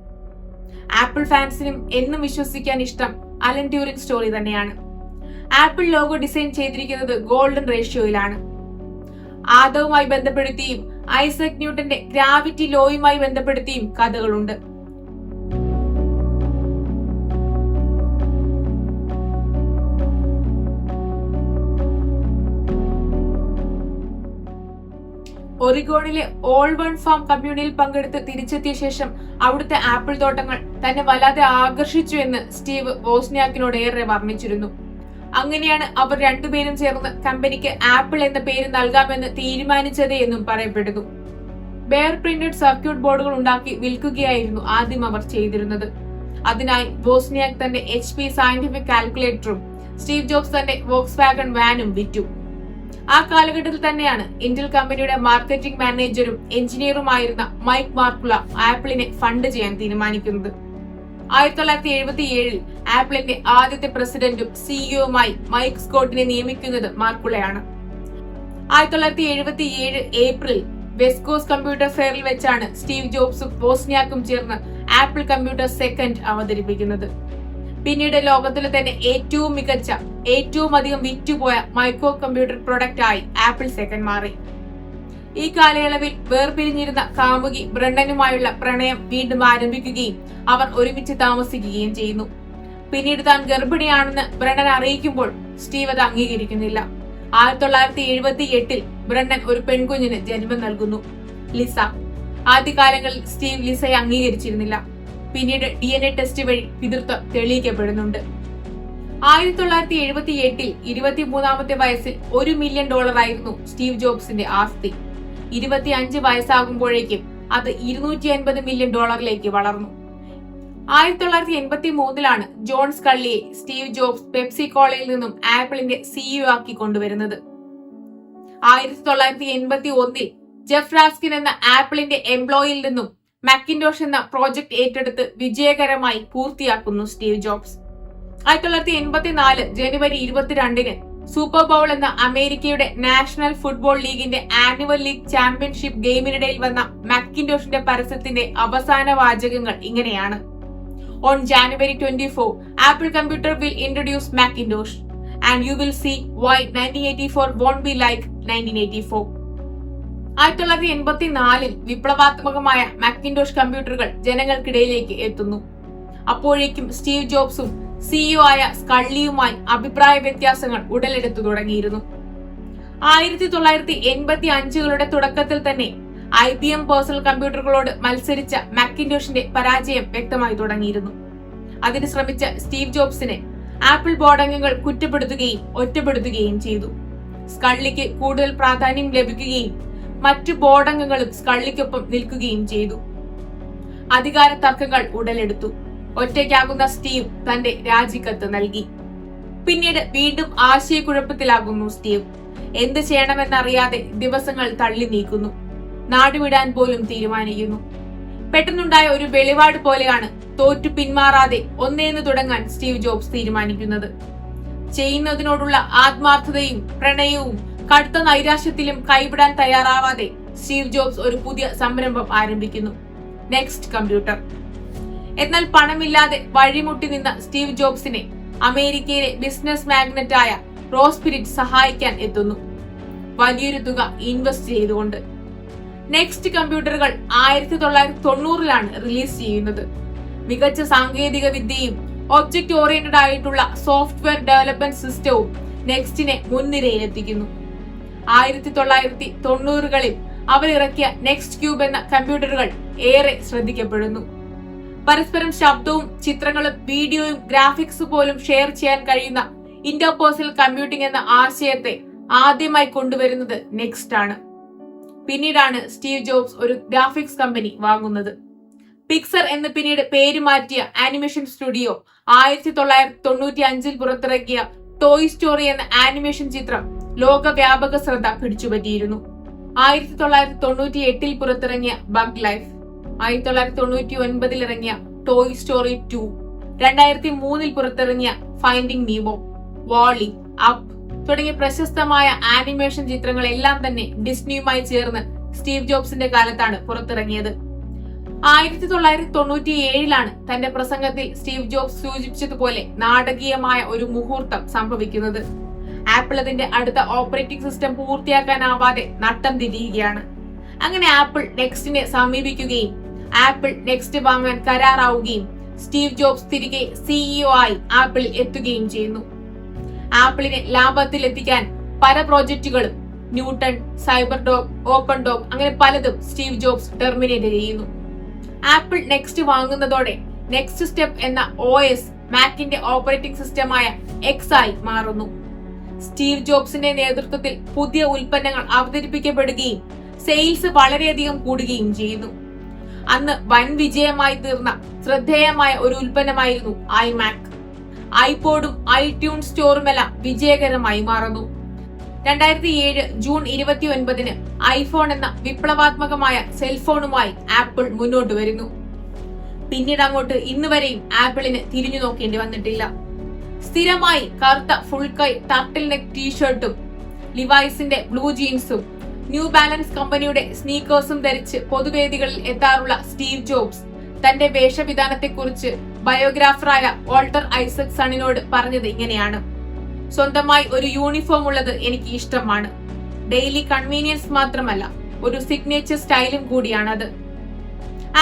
ആപ്പിൾ ഫാൻസിനും എന്നും വിശ്വസിക്കാൻ ഇഷ്ടം അലൻ ട്യൂറിംഗ് സ്റ്റോറി തന്നെയാണ്. ആപ്പിൾ ലോഗോ ഡിസൈൻ ചെയ്തിരിക്കുന്നത് ഗോൾഡൻ റേഷ്യോയിലാണ്. ആദവുമായി ബന്ധപ്പെടുത്തിയും ഐസക് ന്യൂട്ടന്റെ ഗ്രാവിറ്റി ലോയുമായി ബന്ധപ്പെടുത്തിയും കഥകളുണ്ട്. ഒറിഗോണിലെ ഓൾ വൺ ഫാം കമ്മ്യൂണിയിൽ പങ്കെടുത്ത് തിരിച്ചെത്തിയ ശേഷം അവിടുത്തെ ആപ്പിൾ തോട്ടങ്ങൾ തന്നെ വല്ലാതെ ആകർഷിച്ചു എന്ന് സ്റ്റീവ് വോസ്നിയാക്കിനോട് ഏറെ വർണിച്ചിരുന്നു. അങ്ങനെയാണ് അവർ രണ്ടുപേരും ചേർന്ന് കമ്പനിക്ക് ആപ്പിൾ എന്ന പേര് നൽകാമെന്ന് തീരുമാനിച്ചത് എന്നും പറയപ്പെടുന്നു. ബെയർ പ്രിന്റഡ് സർക്യൂട്ട് ബോർഡുകൾ ഉണ്ടാക്കി വിൽക്കുകയായിരുന്നു ആദ്യം അവർ ചെയ്തിരുന്നത്. അതിനായി ബോസ്നിയാക് തന്റെ എച്ച് പി സയന്റിഫിക് കാൽക്കുലേറ്ററും സ്റ്റീവ് ജോബ്സ് തന്റെ വോക്സ് വാഗൺ വാനും വിറ്റു. ആ കാലഘട്ടത്തിൽ തന്നെയാണ് ഇന്റൽ കമ്പനിയുടെ മാർക്കറ്റിംഗ് മാനേജരും എഞ്ചിനീയറുമായിരുന്ന മൈക്ക് മാർക്കുള ആപ്പിളിനെ ഫണ്ട് ചെയ്യാൻ തീരുമാനിക്കുന്നത്. ആയിരത്തി തൊള്ളായിരത്തി എഴുപത്തി ഏഴിൽ ആപ്പിളിന്റെ ആദ്യത്തെ പ്രസിഡന്റും സിഇഒയുമായി മൈക്ക് സ്കോട്ടിനെ നിയമിക്കുന്നത് മാർക്കുളയാണ്. ആയിരത്തി തൊള്ളായിരത്തി എഴുപത്തി ഏഴ് ഏപ്രിൽ വെസ്കോസ് കമ്പ്യൂട്ടർ ഫെയറിൽ വെച്ചാണ് സ്റ്റീവ് ജോബ്സും ബോസ്നിയാക്കും ചേർന്ന് ആപ്പിൾ കമ്പ്യൂട്ടർ സെക്കൻഡ് അവതരിപ്പിക്കുന്നത്. പിന്നീട് ലോകത്തിലെ തന്നെ ഏറ്റവും മികച്ച ഏറ്റവും അധികം വിറ്റുപോയ മൈക്രോ കമ്പ്യൂട്ടർ പ്രൊഡക്റ്റ് ആയി ആപ്പിൾ സെക്കൻഡ് മാറി. ഈ കാലയളവിൽ വേർപിരിഞ്ഞിരുന്ന കാമുകി ബ്രണ്ടനുമായുള്ള പ്രണയം വീണ്ടും ആരംഭിക്കുകയും അവർ ഒരുമിച്ച് താമസിക്കുകയും ചെയ്യുന്നു. പിന്നീട് താൻ ഗർഭിണിയാണെന്ന് ബ്രണ്ടൻ അറിയിക്കുമ്പോൾ സ്റ്റീവ് അത് അംഗീകരിക്കുന്നില്ല. ആയിരത്തി തൊള്ളായിരത്തി എഴുപത്തി എട്ടിൽ ബ്രണ്ടൻ ഒരു പെൺകുഞ്ഞിന് ജന്മം നൽകുന്നു. ലിസ. ആദ്യകാലങ്ങളിൽ സ്റ്റീവ് ലിസയെ അംഗീകരിച്ചിരുന്നില്ല. പിന്നീട് ഡി എൻ എ ടെസ്റ്റ് വഴി പിതൃത്വം തെളിയിക്കപ്പെടുന്നുണ്ട്. ആയിരത്തി തൊള്ളായിരത്തി എഴുപത്തി എട്ടിൽ ഇരുപത്തിമൂന്നാമത്തെ വയസ്സിൽ ഒരു മില്യൺ ഡോളർ ആയിരുന്നു സ്റ്റീവ് ജോബ്സിന്റെ ആസ്തി. ഇരുപത്തി അഞ്ച് വയസ്സാകുമ്പോഴേക്കും അത് ഇരുന്നൂറ്റി അൻപത് മില്യൺ ഡോളറിലേക്ക് വളർന്നു. ആയിരത്തി തൊള്ളായിരത്തി എൺപത്തി മൂന്നിലാണ് ജോൺസ് കള്ളിയെ സ്റ്റീവ് ജോബ്സ് പെപ്സി കോളയിൽ നിന്നും ആപ്പിളിന്റെ സിഇഒ ആക്കി കൊണ്ടുവരുന്നത്. ആയിരത്തി തൊള്ളായിരത്തി എൺപത്തി ഒന്നിൽ ജെഫ് റാസ്കിൻ എന്ന ആപ്പിളിന്റെ എംപ്ലോയിയിൽ നിന്നും മാക്കിൻഡോഷ് എന്ന പ്രോജക്ട് ഏറ്റെടുത്ത് വിജയകരമായി പൂർത്തിയാക്കുന്നു സ്റ്റീവ് ജോബ്സ്. ആയിരത്തി തൊള്ളായിരത്തി എൺപത്തിനാല് ജനുവരി ഇരുപത്തിരണ്ടിന് സൂപ്പർ ബൗൾ എന്ന അമേരിക്കയുടെ നാഷണൽ ഫുട്ബോൾ ലീഗിന്റെ ആനുവൽ ലീഗ് ചാമ്പ്യൻഷിപ്പ് ഗെയിമിനിടയിൽ വന്ന മാക്കിൻഡോഷിന്റെ പരസ്യത്തിന്റെ അവസാന വാചകങ്ങൾ ഇങ്ങനെയാണ്. On January twenty four Apple computer will introduce Macintosh and you will see why nineteen eighty four won't be like nineteen eighty four ആയിരത്തി തൊള്ളായിരത്തി എൺപത്തി നാലിൽ വിപ്ലവാത്മകമായ മാക്കിൻഡോഷ് കമ്പ്യൂട്ടറുകൾ ജനങ്ങൾക്കിടയിലേക്ക് എത്തുന്നു. അപ്പോഴേക്കും സ്റ്റീവ് ജോബ്സും സിഇഒ ആയ സ്കള്ളിയുമായി അഭിപ്രായ വ്യത്യാസങ്ങൾ ഉടലെടുത്തു തുടങ്ങിയിരുന്നു. ആയിരത്തി തൊള്ളായിരത്തി എൺപത്തി അഞ്ചുകളുടെ തുടക്കത്തിൽ തന്നെ ഐ ബി എം പേഴ്സണൽ കമ്പ്യൂട്ടറുകളോട് മത്സരിച്ച മാക്കിൻഡോഷിന്റെ പരാജയം വ്യക്തമായി തുടങ്ങിയിരുന്നു. അതിന് ശ്രമിച്ച സ്റ്റീവ് ജോബ്സിനെ ആപ്പിൾ ബോർഡംഗങ്ങൾ കുറ്റപ്പെടുത്തുകയും ഒറ്റപ്പെടുത്തുകയും ചെയ്തു. സ്കള്ളിക്ക് കൂടുതൽ പ്രാധാന്യം ലഭിക്കുകയും മറ്റു ബോർഡംഗങ്ങളും സ്കള്ളിക്കൊപ്പം നിൽക്കുകയും ചെയ്തു. അധികാര തർക്കങ്ങൾ ഉടലെടുത്തു. ഒറ്റയ്ക്കാകുന്ന സ്റ്റീവ് തന്റെ രാജിക്കത്ത് നൽകി. പിന്നീട് വീണ്ടും ആശയക്കുഴപ്പത്തിലാകുന്നു സ്റ്റീവ്. എന്ത് ചെയ്യണമെന്നറിയാതെ ദിവസങ്ങൾ തള്ളി നീക്കുന്നു. നാടുവിടാൻ പോലും തീരുമാനിക്കുന്നു. പെട്ടെന്നുണ്ടായ ഒരു വെളിപാട് പോലെയാണ് തോറ്റു പിന്മാറാതെ ഒന്നേന്ന് തുടങ്ങാൻ സ്റ്റീവ് ജോബ്സ് തീരുമാനിക്കുന്നത്. ചെയ്യുന്നതിനോടുള്ള ആത്മാർത്ഥതയും പ്രണയവും കടുത്ത നൈരാശ്യത്തിലും കൈവിടാൻ തയ്യാറാവാതെ സ്റ്റീവ് ജോബ്സ് ഒരു പുതിയ സംരംഭം ആരംഭിക്കുന്നു. നെക്സ്റ്റ് കമ്പ്യൂട്ടർ എന്നാൽ പണമില്ലാതെ വഴിമുട്ടി നിന്ന സ്റ്റീവ് ജോബ്സിനെ അമേരിക്കയിലെ ബിസിനസ് മാഗ്നറ്റായ റോസ്പിരിറ്റ് സഹായിക്കാൻ എത്തുന്നു. വലിയൊരു തുക ഇൻവെസ്റ്റ് ചെയ്തുകൊണ്ട്. നെക്സ്റ്റ് കമ്പ്യൂട്ടറുകൾ ആയിരത്തി തൊള്ളായിരത്തി തൊണ്ണൂറിലാണ് റിലീസ് ചെയ്യുന്നത്. മികച്ച സാങ്കേതിക വിദ്യയും ഒബ്ജക്ട് ഓറിയന്റഡ് ആയിട്ടുള്ള സോഫ്റ്റ്വെയർ ഡെവലപ്മെന്റ് സിസ്റ്റവും നെക്സ്റ്റിനെ മുൻനിരയിലെത്തിക്കുന്നു. ആയിരത്തി തൊള്ളായിരത്തി തൊണ്ണൂറുകളിൽ അവരിറക്കിയ നെക്സ്റ്റ് ക്യൂബ് എന്ന കമ്പ്യൂട്ടറുകൾ ഏറെ ശ്രദ്ധിക്കപ്പെടുന്നു. പരസ്പരം ശബ്ദവും ചിത്രങ്ങളും വീഡിയോയും ഗ്രാഫിക്സ് പോലും ഷെയർ ചെയ്യാൻ കഴിയുന്ന ഇന്റർപോസൽ കമ്പ്യൂട്ടിംഗ് എന്ന ആശയത്തെ ആദ്യമായി കൊണ്ടുവരുന്നത് നെക്സ്റ്റ് ആണ്. പിന്നീടാണ് സ്റ്റീവ് ജോബ്സ് ഒരു ഗ്രാഫിക്സ് കമ്പനി വാങ്ങുന്നത്. പിക്സർ എന്ന് പിന്നീട് പേര് മാറ്റിയ ആനിമേഷൻ സ്റ്റുഡിയോ ആയിരത്തി തൊള്ളായിരത്തി തൊണ്ണൂറ്റി അഞ്ചിൽ പുറത്തിറക്കിയ ടോയ് സ്റ്റോറി എന്ന ആനിമേഷൻ ചിത്രം ലോകവ്യാപക ശ്രദ്ധ പിടിച്ചുപറ്റിയിരുന്നു. ആയിരത്തി തൊള്ളായിരത്തി തൊണ്ണൂറ്റി എട്ടിൽ പുറത്തിറങ്ങിയ ബഗ് ലൈഫ് ആയിരത്തി തൊള്ളായിരത്തി തൊണ്ണൂറ്റി ഒൻപതിൽ ഇറങ്ങിയ ടോയ് സ്റ്റോറി ടു രണ്ടായിരത്തി മൂന്നിൽ പുറത്തിറങ്ങിയ ഫൈൻഡിങ് നീവോ വാളി അപ്പ് തുടങ്ങിയ പ്രശസ്തമായ ആനിമേഷൻ ചിത്രങ്ങളെല്ലാം തന്നെ ഡിസ്നിയുമായി ചേർന്ന് സ്റ്റീവ് ജോബ്സിന്റെ കാലത്താണ് പുറത്തിറങ്ങിയത്. ആയിരത്തി തൊള്ളായിരത്തി തൊണ്ണൂറ്റി ഏഴിലാണ് തന്റെ പ്രസംഗത്തിൽ സ്റ്റീവ് ജോബ്സ് സൂചിപ്പിച്ചതുപോലെ നാടകീയമായ ഒരു മുഹൂർത്തം സംഭവിക്കുന്നത്. ആപ്പിൾ അതിന്റെ അടുത്ത ഓപ്പറേറ്റിംഗ് സിസ്റ്റം പൂർത്തിയാക്കാനാവാതെ നട്ടം തിരിയുകയാണ്. അങ്ങനെ ആപ്പിൾ നെക്സ്റ്റിനെ സമീപിക്കുകയും ആപ്പിൾ നെക്സ്റ്റ് വാങ്ങാൻ കരാറാവുകയും സ്റ്റീവ് ജോബ്സ് തിരികെ സിഇഒ ആയി ആപ്പിൾ എത്തുകയും ചെയ്യുന്നു. ആപ്പിളിനെ ലാഭത്തിൽ എത്തിക്കാൻ പല പ്രോജക്റ്റുകളും Newton Cyberdog open dog അങ്ങനെ പലതും സ്റ്റീവ് ജോബ്സ് ടെർമിനേറ്റ് ചെയ്യുന്നു. ആപ്പിൾ നെക്സ്റ്റ് വാങ്ങുന്നതോടെ നെക്സ്റ്റ് സ്റ്റെപ്പ് എന്ന ഒ എസ് മാക്കിന്റെ ഓപ്പറേറ്റിംഗ് സിസ്റ്റമായ എക്സ് ആയി മാറുന്നു. സ്റ്റീവ് ജോബ്സിന്റെ നേതൃത്വത്തിൽ പുതിയ ഉൽപ്പന്നങ്ങൾ അവതരിപ്പിക്കപ്പെടുകയും സെയിൽസ് വളരെയധികം കൂടുകയും ചെയ്യുന്നു. അന്ന് വൻ വിജയമായി തീർന്ന ശ്രദ്ധേയമായ ഒരു ഉൽപ്പന്നമായിരുന്നു ഐമാക്. ഐപോഡും ഐട്യൂൺ സ്റ്റോറുമെല്ലാം വിജയകരമായി മാറുന്നു. രണ്ടായിരത്തി ഏഴ് ജൂൺ ഇരുപത്തി ഒൻപതിന് ഐഫോൺ എന്ന വിപ്ലവാത്മകമായ സെൽഫോണുമായി ആപ്പിൾ മുന്നോട്ട് വരുന്നു. പിന്നീട് അങ്ങോട്ട് ഇന്നുവരെയും ആപ്പിളിന് തിരിഞ്ഞു നോക്കേണ്ടി വന്നിട്ടില്ല. സ്ഥിരമായി കറുത്ത ഫുൾ കൈ ടർട്ടിൽ നെക്ക് ടീഷർട്ടും ലിവൈസിന്റെ ബ്ലൂ ജീൻസും ന്യൂ ബാലൻസ് കമ്പനിയുടെ സ്നീക്കേഴ്സും ധരിച്ച് പൊതുവേദികളിൽ എത്താറുള്ള സ്റ്റീവ് ജോബ്സ് തന്റെ വേഷവിധാനത്തെക്കുറിച്ച് ബയോഗ്രാഫറായ വാൾട്ടർ ഐസക് സണിനോട് പറഞ്ഞത് ഇങ്ങനെയാണ്. സ്വന്തമായി ഒരു യൂണിഫോം ഉള്ളത് എനിക്ക് ഇഷ്ടമാണ്. ഡെയിലി കൺവീനിയൻസ് മാത്രമല്ല ഒരു സിഗ്നേച്ചർ സ്റ്റൈലും കൂടിയാണത്.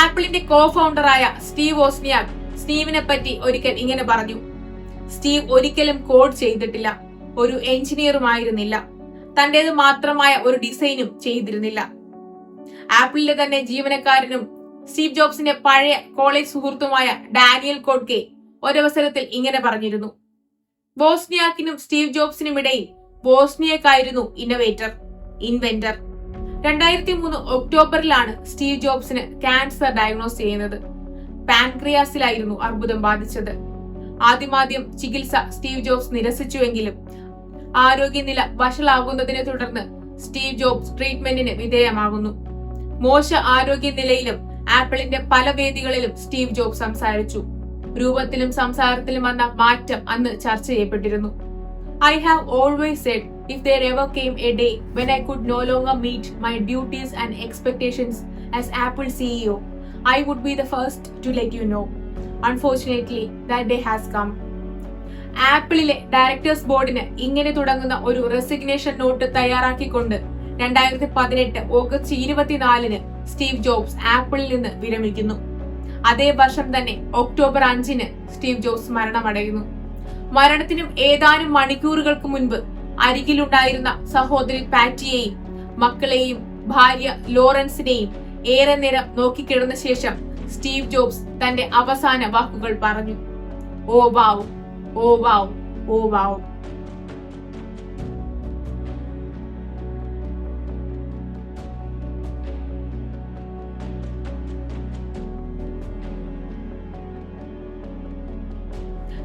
ആപ്പിളിന്റെ കോ ഫൗണ്ടറായ സ്റ്റീവ് ഓസ്നിയാക് സ്റ്റീവിനെ പറ്റി ഒരിക്കൽ ഇങ്ങനെ പറഞ്ഞു. സ്റ്റീവ് ഒരിക്കലും കോഡ് ചെയ്തിട്ടില്ല. ഒരു എഞ്ചിനീയറുമായിരുന്നില്ല. തന്റേത് മാത്രമായ ഒരു ഡിസൈനും ചെയ്തിരുന്നില്ല. ആപ്പിളിലെ തന്നെ ജീവനക്കാരനും സ്റ്റീവ് ജോബ്സിന്റെ പഴയ കോളേജ് സുഹൃത്തുമായ ഡാനിയൽ കോഡ്കെ ഒരവസരത്തിൽ ഇങ്ങനെ പറഞ്ഞിരുന്നു. ബോസ്നിയാക്കിനും സ്റ്റീവ് ജോബ്സിനും ഇടയിൽ ബോസ്നിയക്കായിരുന്നു ഇന്നോവേറ്റർ ഇൻവെന്റർ രണ്ടായിരത്തി മൂന്ന് ഒക്ടോബറിലാണ് സ്റ്റീവ് ജോബ്സിന് ക്യാൻസർ ഡയഗ്നോസ് ചെയ്യുന്നത്. പാൻക്രിയാസിലായിരുന്നു അർബുദം ബാധിച്ചത്. ആദ്യമാദ്യം ചികിത്സ സ്റ്റീവ് ജോബ്സ് നിരസിച്ചുവെങ്കിലും ആരോഗ്യനില വഷളാകുന്നതിനെ തുടർന്ന് സ്റ്റീവ് ജോബ്സ് ട്രീറ്റ്മെന്റിന് വിധേയമാകുന്നു. മോശ ആരോഗ്യനിലയിലും ആപ്പിളിന്റെ പല വേദികളിലും സ്റ്റീവ് ജോബ്സ് സംസാരിച്ചു. രൂപത്തിലും സംസാരത്തിലും വന്ന മാറ്റം അന്ന് ചർച്ച ചെയ്യപ്പെട്ടിരുന്നു. I have always said if there ever came a day when I could no longer meet my duties and expectations as Apple CEO I would be the first to let you know. Unfortunately that day has come ആപ്പിളിലെ directors ബോർഡിന് ഇങ്ങനെ തുടങ്ങുന്ന ഒരു resignation not തയ്യാറാക്കിക്കൊണ്ട് രണ്ടായിരത്തി പതിനെട്ട് August ഇരുപത്തിനാലിന് Steve jobs ആപ്പിളിൽ നിന്ന് വിരമിക്കുന്നു. അതേ വർഷം തന്നെ ഒക്ടോബർ അഞ്ചിന് സ്റ്റീവ് ജോബ്സ് മരണമടയുന്നു. മരണത്തിനും ഏതാനും മണിക്കൂറുകൾക്ക് മുൻപ് അരികിലുണ്ടായിരുന്ന സഹോദരി പാറ്റിയെയും മക്കളെയും ഭാര്യ ലോറൻസിനെയും ഏറെ നേരം നോക്കിക്കിടന്ന ശേഷം സ്റ്റീവ് ജോബ്സ് തന്റെ അവസാന വാക്കുകൾ പറഞ്ഞു. ഓ വാവ്. ഓ വാവ്. ഓ വാവ്.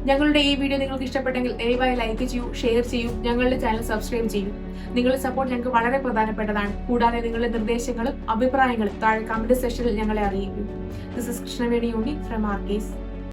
ഞങ്ങളുടെ ഈ വീഡിയോ നിങ്ങൾക്ക് ഇഷ്ടപ്പെട്ടെങ്കിൽ ദയവായി ലൈക്ക് ചെയ്യൂ ഷെയർ ചെയ്യൂ ഞങ്ങളുടെ ചാനൽ സബ്സ്ക്രൈബ് ചെയ്യൂ. നിങ്ങളുടെ സപ്പോർട്ട് ഞങ്ങൾക്ക് വളരെ പ്രധാനപ്പെട്ടതാണ്. കൂടാതെ നിങ്ങളുടെ നിർദ്ദേശങ്ങളും അഭിപ്രായങ്ങളും താഴെ കമന്റ് സെക്ഷനിൽ ഞങ്ങളെ അറിയിക്കൂ. ദിസ് ഇസ് കൃഷ്ണവേണി യൂണി ഫ്രം ആർ കേസ്